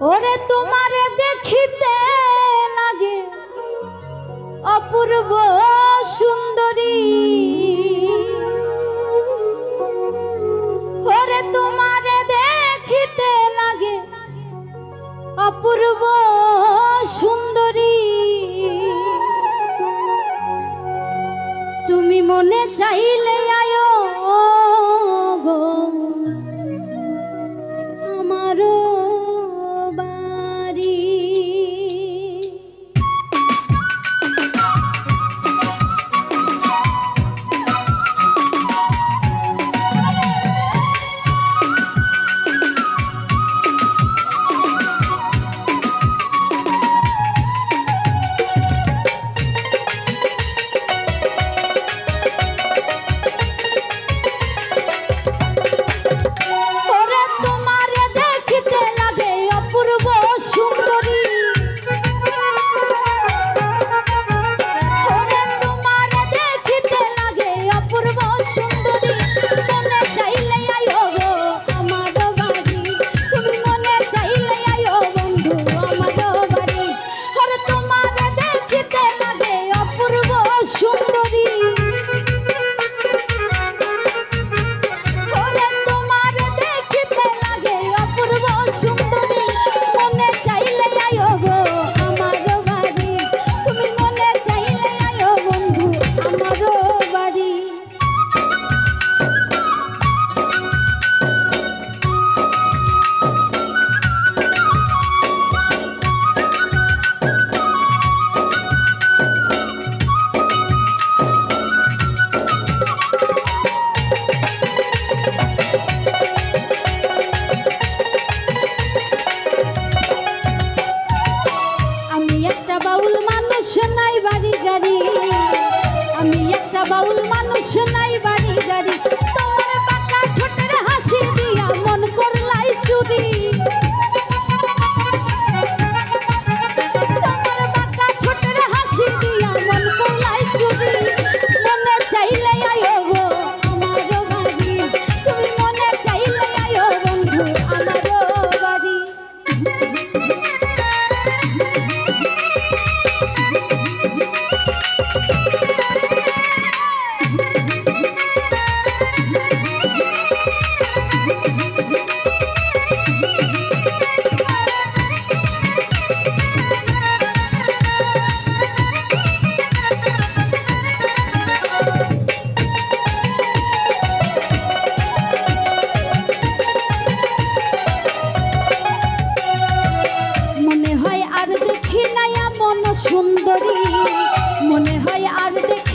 ওরে তোমারে দেখিতে লাগে অপূর্ব সুন্দরী। ওরে তোমারে দেখিতে লাগে অপূর্ব সুন্দর। মনে হয় আর দেখ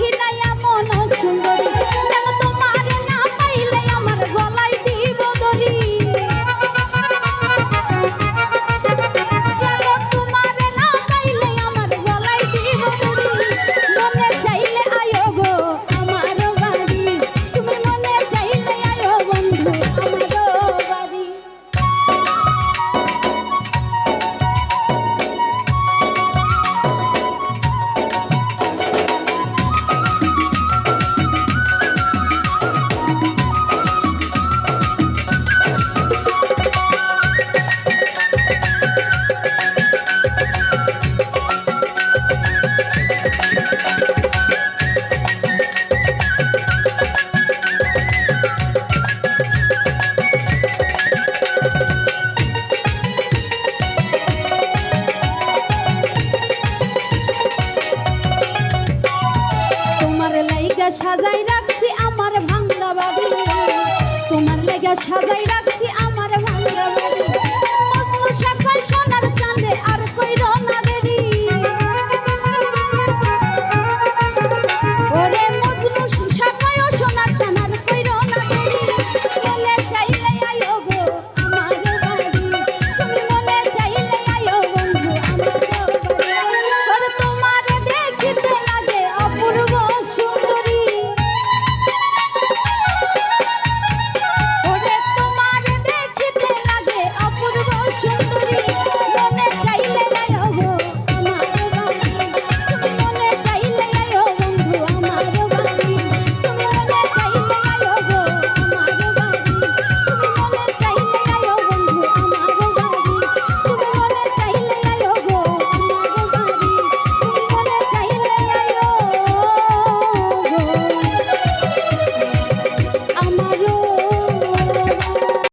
সাজাই রাখছি আমার ভাঙ্গা বাবু। তোমার লেগে সাজাই রাখছি